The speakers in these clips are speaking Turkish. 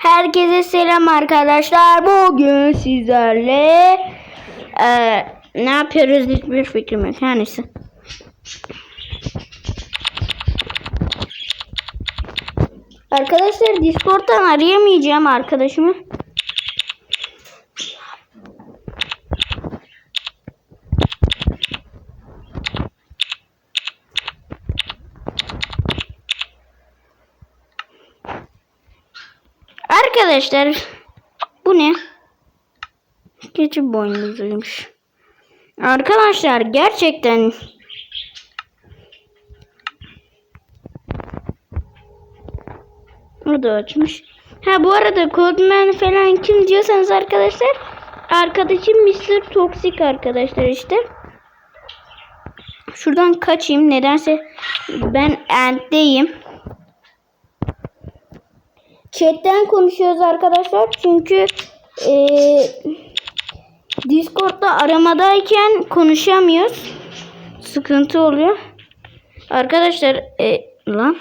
Herkese selam arkadaşlar. Bugün sizlerle eee, ne yapıyoruz hiçbir fikrim yok. Her neyse. Arkadaşlar Discord'dan arayamayacağım arkadaşımı. Arkadaşlar bu ne? Keçi boynuzuymuş. Arkadaşlar gerçekten O da açmış. Ha bu arada Codeman falan kim diyorsanız arkadaşlar arkadaşım Mr. Toxic arkadaşlar işte. Şuradan kaçayım. Nedense ben End'deyim. Chat'ten konuşuyoruz arkadaşlar. Çünkü eee Discord'da aramadayken konuşamıyoruz. Sıkıntı oluyor. Arkadaşlar e, lan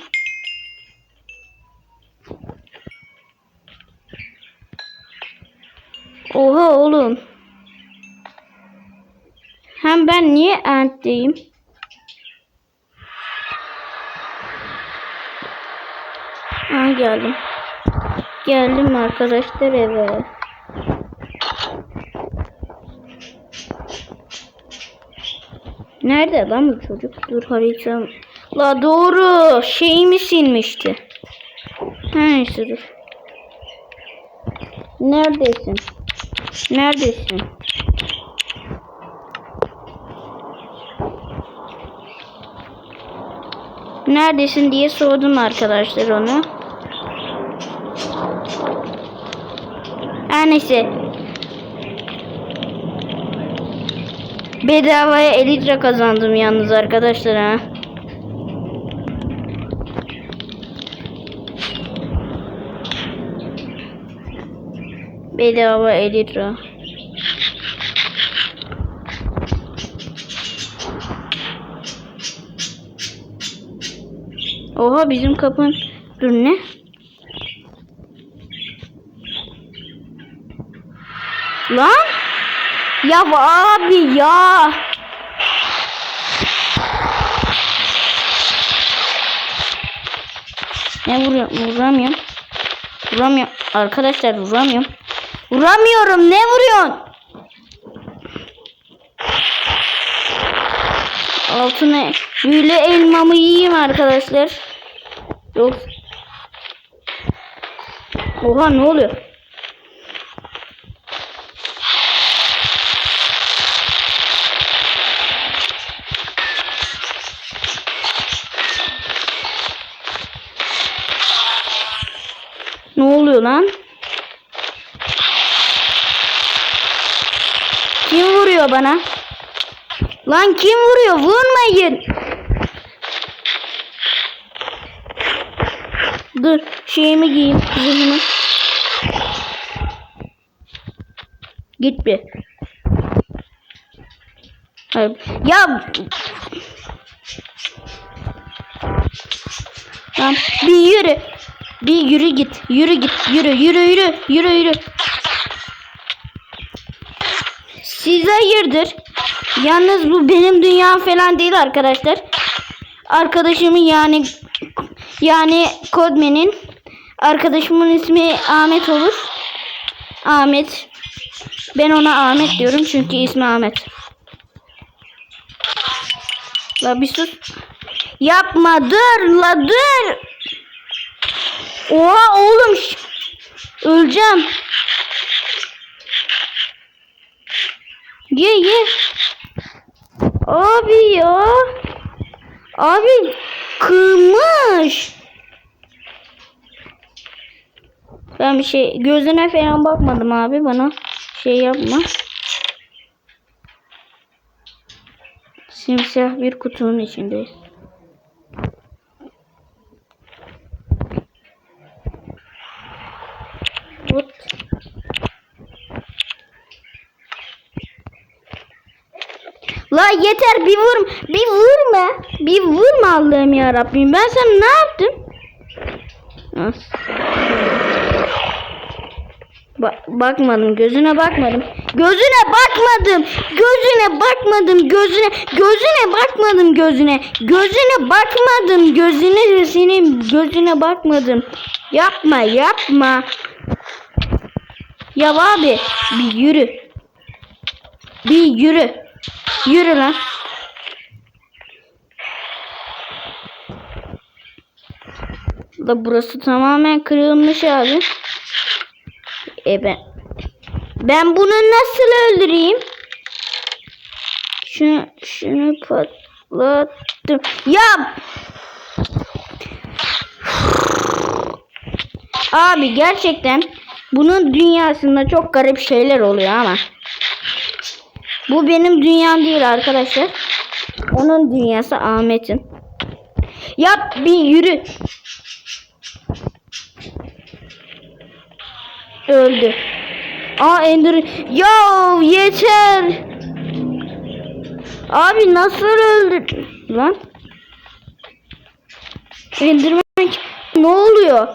Oha oğlum. Hem ben niye End'deyim? Ha geldim. Geldim arkadaşlar eve. Nerede lan bu çocuk? Dur haritam. La doğru. Şeyimi silmişti. Neyse dur. Neredesin? Neredesin? Neredesin diye sordum arkadaşlar onu. Her neyse. Bedavaya elitra kazandım yalnız arkadaşlar ha. Bedava elitra. Oha bizim kapın dur ne? Lan? Ya abi ya. Ne vuruyorum? Vuramıyorum. Vuramıyorum. Arkadaşlar vuramıyorum. Vuramıyorum. Ne vuruyorsun? Altına büyülü elmamı yiyeyim arkadaşlar. Yok. Oha ne oluyor? Ne oluyor lan? Kim vuruyor bana? Lan kim vuruyor? Vurmayın. Dur şeyimi giyeyim. Zırhımı. Git bir. Hayır. Ya Tamam. Bir yürü. Bir yürü git. Yürü git. Yürü yürü yürü. Yürü yürü. Siz hayırdır? Yalnız bu benim dünyam falan değil arkadaşlar. Arkadaşımın yani yani Kodmen'in arkadaşımın ismi Ahmet olur. Ahmet. Ben ona Ahmet diyorum çünkü ismi Ahmet. La bir sus. Yapma dur la dur. Oha oğlum. Öleceğim. Ye ye. Abi ya. Abi kırmış. Ben bir şey gözüne falan bakmadım abi bana şey yapma. Simsiyah bir kutunun içindeyiz. What? La yeter bir vur bir vurma. Bir vurma Allah'ım ya Rabbim. Ben sana ne yaptım? Ba- bakmadım gözüne bakmadım. Gözüne bakmadım. Gözüne bakmadım. Gözüne gözüne bakmadım gözüne. Gözüne bakmadım. Gözüne senin gözüne bakmadım. Yapma yapma. Ya abi bir yürü. Bir yürü. Yürü lan. Da burası tamamen kırılmış abi. E ben ben bunu nasıl öldüreyim? Şunu şunu patlattım. Ya Abi gerçekten bunun dünyasında çok garip şeyler oluyor ama bu benim dünyam değil arkadaşlar. Onun dünyası Ahmet'in. Yap bir yürü. Öldü. Aa Ender. Ya yeter. Abi nasıl öldü? Lan. Enderman ne oluyor?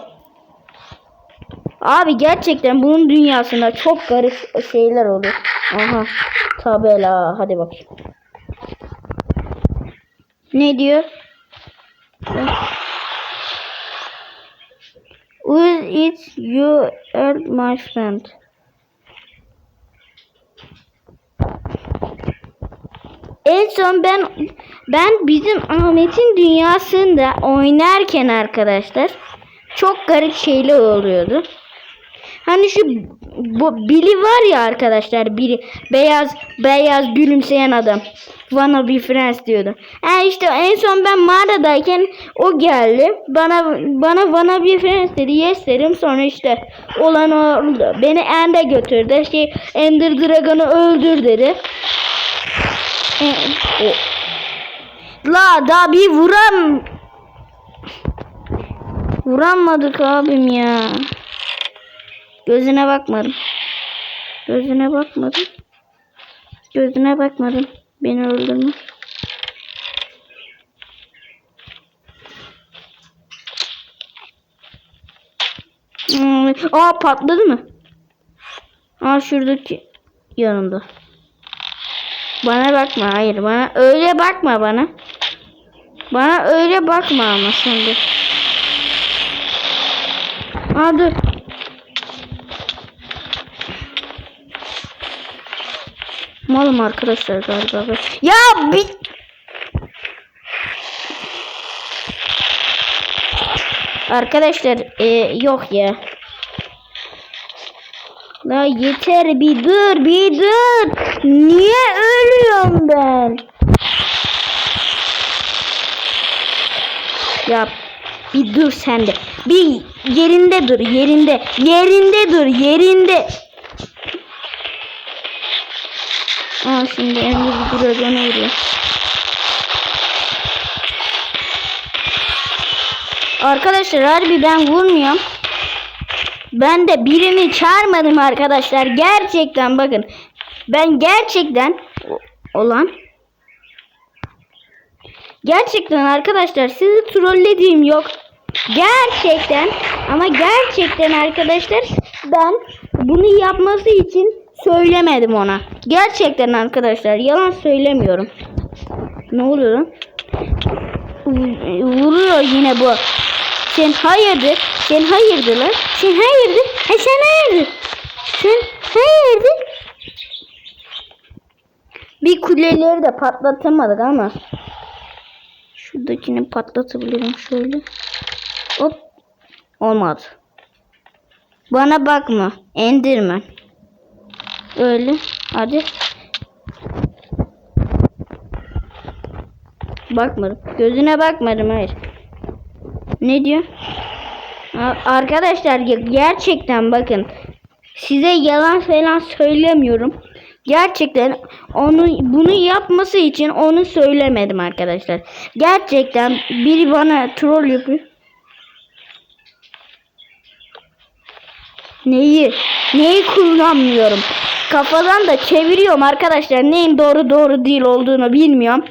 Abi gerçekten bunun dünyasında çok garip şeyler oluyor. Aha. Tabela. Hadi bakayım. Ne diyor? Will it you are my friend? En son ben ben bizim Ahmet'in dünyasında oynarken arkadaşlar çok garip şeyler oluyordu. Hani şu bu Billy var ya arkadaşlar biri beyaz beyaz gülümseyen adam. Wanna be friends diyordu. Ha işte en son ben mağaradayken o geldi. Bana bana wanna be friends dedi. Yes dedim. Sonra işte olan oldu. Beni End'e götürdü. Şey Ender Dragon'u öldür dedi. E, o. La daha bir vuram Vuramadık abim ya. Gözüne bakmadım. Gözüne bakmadım. Gözüne bakmadım. Beni öldürme. Hmm, aa patladı mı? Aa şuradaki yanında. Bana bakma hayır bana öyle bakma bana. Bana öyle bakma ama de. Aa dur. Malım arkadaşlar galiba. ben. Ya bir... Arkadaşlar e, yok ya. La yeter bir dur bir dur. Niye ölüyorum ben? Ya bir dur sen de. Bir yerinde dur yerinde. Yerinde dur yerinde. Aa şimdi Emre bir dragona vuruyor. Arkadaşlar harbi ben vurmuyorum. Ben de birini çağırmadım arkadaşlar. Gerçekten bakın. Ben gerçekten olan Gerçekten arkadaşlar sizi trollediğim yok. Gerçekten ama gerçekten arkadaşlar ben bunu yapması için söylemedim ona. Gerçekten arkadaşlar yalan söylemiyorum. Ne oluyor lan? Vuruyor yine bu. Sen hayırdır? Sen hayırdır lan? Sen hayırdır? Ha sen hayırdır? Sen hayırdır? Bir kuleleri de patlatamadık ama. Şuradakini patlatabilirim şöyle. Hop. Olmadı. Bana bakma. Endirmen. Öyle. Hadi. Bakmadım. Gözüne bakmadım hayır. Ne diyor? Arkadaşlar ge- gerçekten bakın. Size yalan falan söylemiyorum. Gerçekten onu bunu yapması için onu söylemedim arkadaşlar. Gerçekten biri bana troll yapıyor. Neyi? Neyi kullanmıyorum? Kafadan da çeviriyorum arkadaşlar. Neyin doğru doğru değil olduğunu bilmiyorum.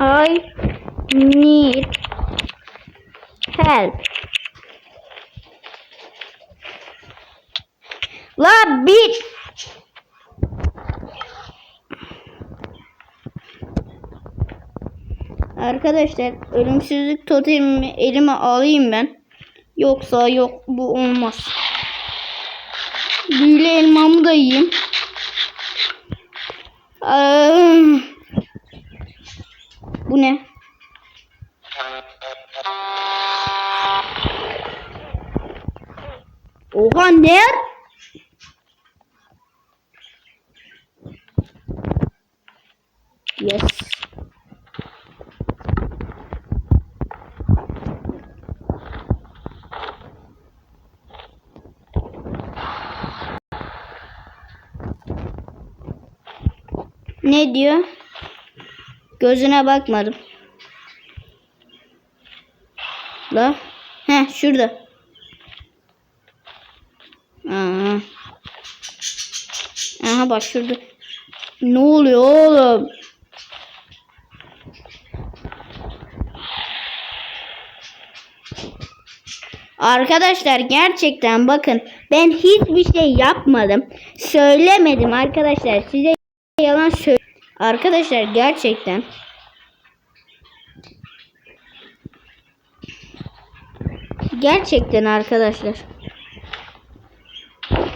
I need help. La bir Arkadaşlar ölümsüzlük totemimi elime alayım ben. Yoksa yok bu olmaz. Büyülü elmamı da yiyeyim. Aa, bu ne? Oha ne? Yes. Ne diyor? Gözüne bakmadım. La. He şurada. Aha. Aha bak şurada. Ne oluyor oğlum? Arkadaşlar gerçekten bakın ben hiçbir şey yapmadım. Söylemedim arkadaşlar. Size yalan söyle. Arkadaşlar gerçekten Gerçekten arkadaşlar.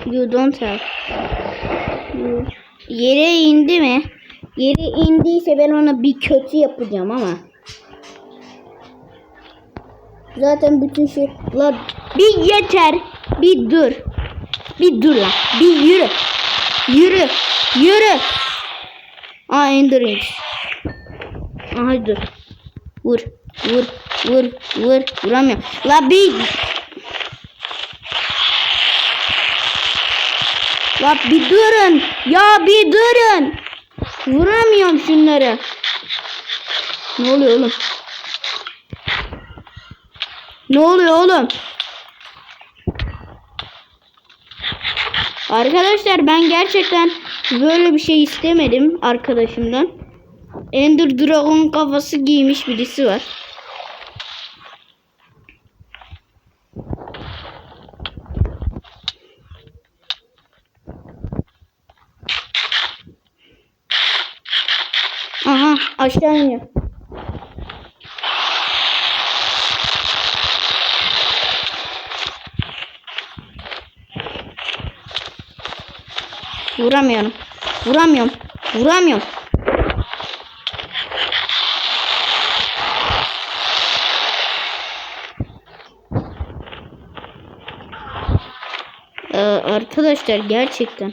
You don't have. You- Yere indi mi? Yere indiyse ben ona bir kötü yapacağım ama. Zaten bütün şey... La bir yeter. Bir dur. Bir dur lan. Bir yürü. Yürü. Yürü. Aa indireyim. Aha dur. Vur. Vur. Vur. Vur. Vuramıyorum. La bir. La bir durun. Ya bir durun. Vuramıyorum şunları. Ne oluyor oğlum? Ne oluyor oğlum? Arkadaşlar ben gerçekten böyle bir şey istemedim arkadaşımdan. Ender Dragon kafası giymiş birisi var. Aha aşağı iniyor. Vuramıyorum. Vuramıyorum. Vuramıyorum. Ee, arkadaşlar gerçekten.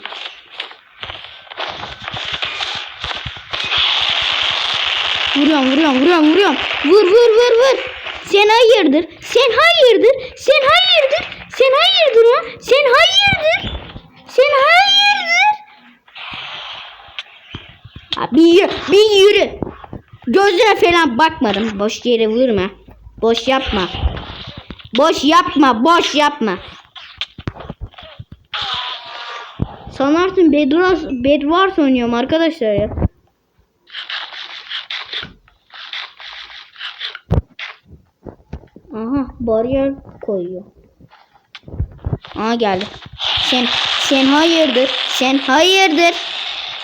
Vuruyorum, vuruyorum, vuruyorum, vuruyorum. Vur, vur, vur, vur. Sen hayırdır? Sen hayırdır? Sen hayırdır? Sen hayırdır ha? Sen hayırdır? Sen hayırdır? Bir bir yürü. Gözüne falan bakmadım. Boş yere vurma. Boş yapma. Boş yapma, boş yapma. Sanarsın Bedwars, Bedwars oynuyorum arkadaşlar ya. Aha bariyer koyuyor. Aa geldi. Sen sen hayırdır? Sen hayırdır?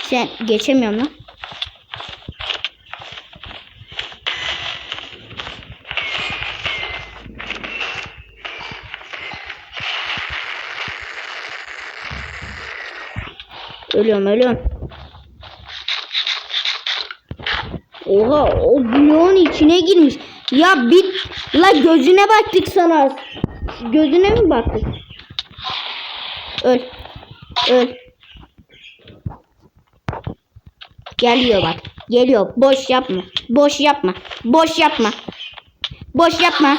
Sen geçemiyorum lan. Ölüyorum ölüyorum. Oha o bloğun içine girmiş. Ya bit la gözüne baktık sana. Gözüne mi baktık? Öl. Öl. Geliyor bak. Geliyor. Boş yapma. Boş yapma. Boş yapma. Boş yapma.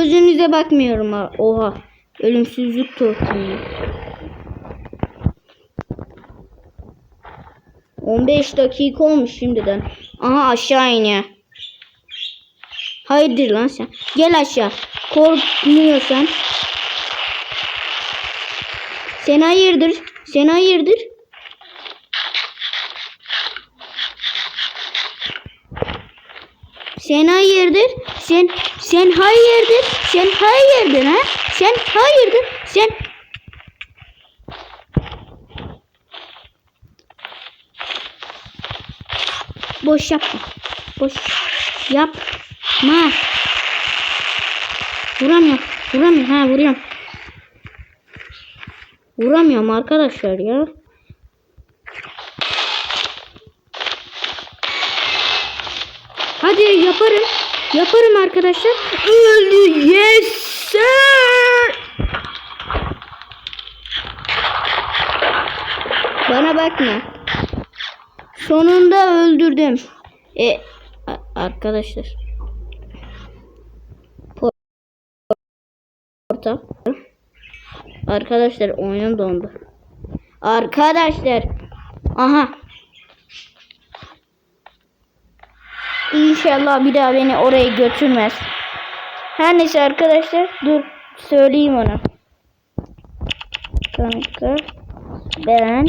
Gözünüze bakmıyorum ha. Oha. Ölümsüzlük totemi. 15 dakika olmuş şimdiden. Aha aşağı iniyor. Hayırdır lan sen? Gel aşağı. Korkmuyorsan. Sen hayırdır? Sen hayırdır? Sen hayırdır? Sen sen hayırdır? Sen hayırdır ha? Sen hayırdır? Sen Boş yapma. Boş yapma. Vuramıyorum. Vuramıyorum. Ha vuruyorum. Vuramıyorum arkadaşlar ya. Hadi yaparım. Yaparım arkadaşlar. Öldü. Yes sir. Bana bakma. Sonunda öldürdüm. E arkadaşlar. Porta. Arkadaşlar oyun dondu. Arkadaşlar. Aha. İnşallah bir daha beni oraya götürmez. Her neyse arkadaşlar dur söyleyeyim ona. Kanka ben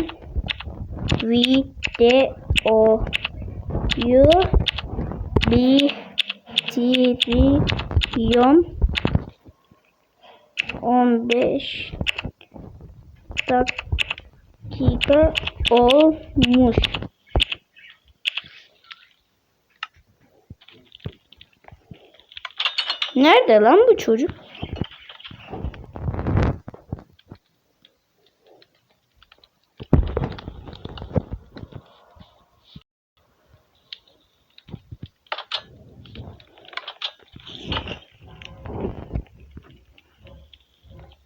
videoyu bitiriyorum. 15 dakika olmuş. Nerede lan bu çocuk?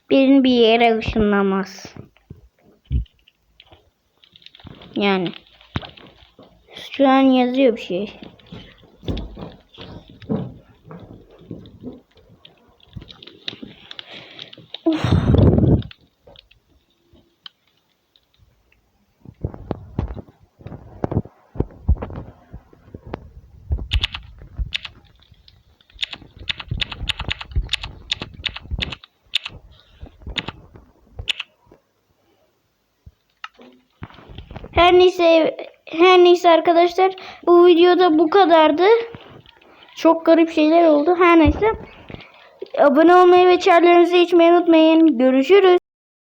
Birini bir yere ışınlamaz. Yani. Şu an yazıyor bir şey. Her neyse her neyse arkadaşlar bu videoda bu kadardı. Çok garip şeyler oldu. Her neyse. Abone olmayı ve çarlarınızı içmeyi unutmayın. Görüşürüz.